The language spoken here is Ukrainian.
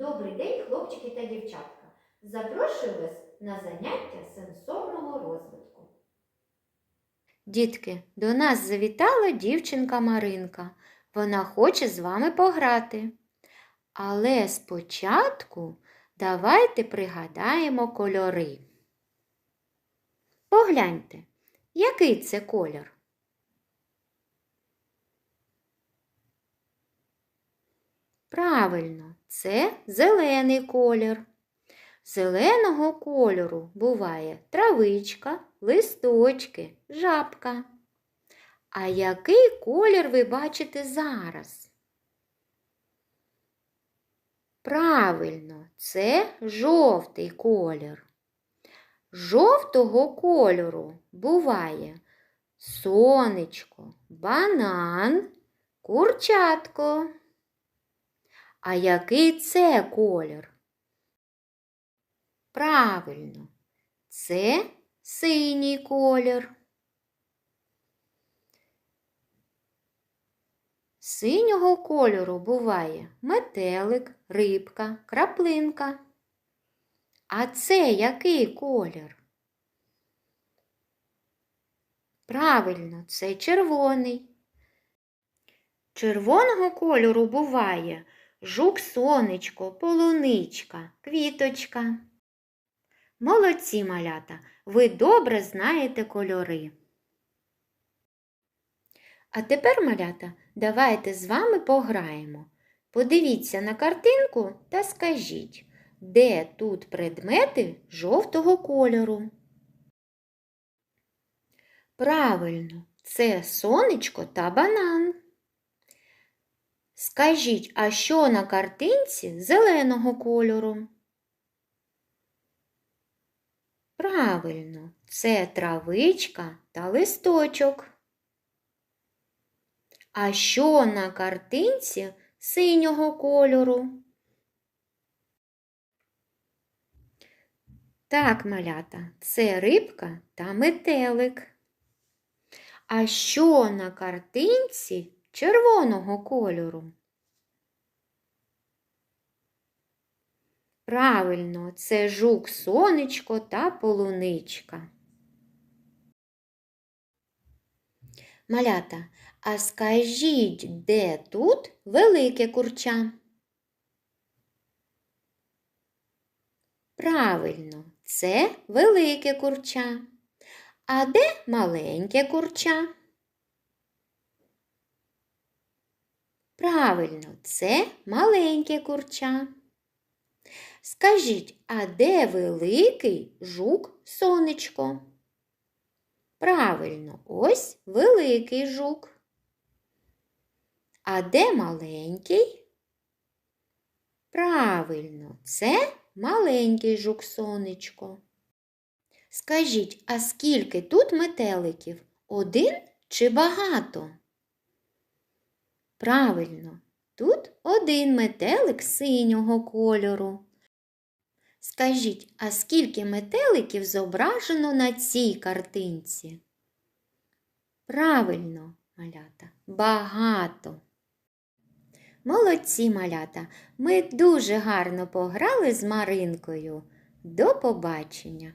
Добрий день, хлопчики та дівчатка. Запрошую вас на заняття сенсорного розвитку. Дітки, до нас завітала дівчинка Маринка. Вона хоче з вами пограти. Але спочатку давайте пригадаємо кольори. Погляньте, який це колір? Правильно, це зелений колір. Зеленого кольору буває травичка, листочки, жабка. А який колір ви бачите зараз? Правильно, це жовтий колір. Жовтого кольору буває сонечко, банан, курчатко. А який це колір? Правильно, це синій колір. Синього кольору буває метелик, рибка, краплинка. А це який колір? Правильно, це червоний. Червоного кольору буває жук сонечко, полуничка, квіточка. Молодці малята, ви добре знаєте кольори. А тепер, малята, давайте з вами пограємо. Подивіться на картинку та скажіть, де тут предмети жовтого кольору. Правильно, це сонечко та банан. Скажіть, а що на картинці зеленого кольору? Правильно, це травичка та листочок. А що на картинці синього кольору? Так, малята, це рибка та метелик. А що на картинці червоного кольору? Правильно, це жук сонечко та полуничка. Малята, а скажіть, де тут велике курча? Правильно, це велике курча. А де маленьке курча? Правильно, це маленьке курча. Скажіть, а де великий жук сонечко? Правильно, ось великий жук. А де маленький? Правильно, це маленький жук сонечко. Скажіть, а скільки тут метеликів? Один чи багато? Правильно, тут один метелик синього кольору. Скажіть, а скільки метеликів зображено на цій картинці? Правильно, малята, багато. Молодці малята, ми дуже гарно пограли з Маринкою. До побачення!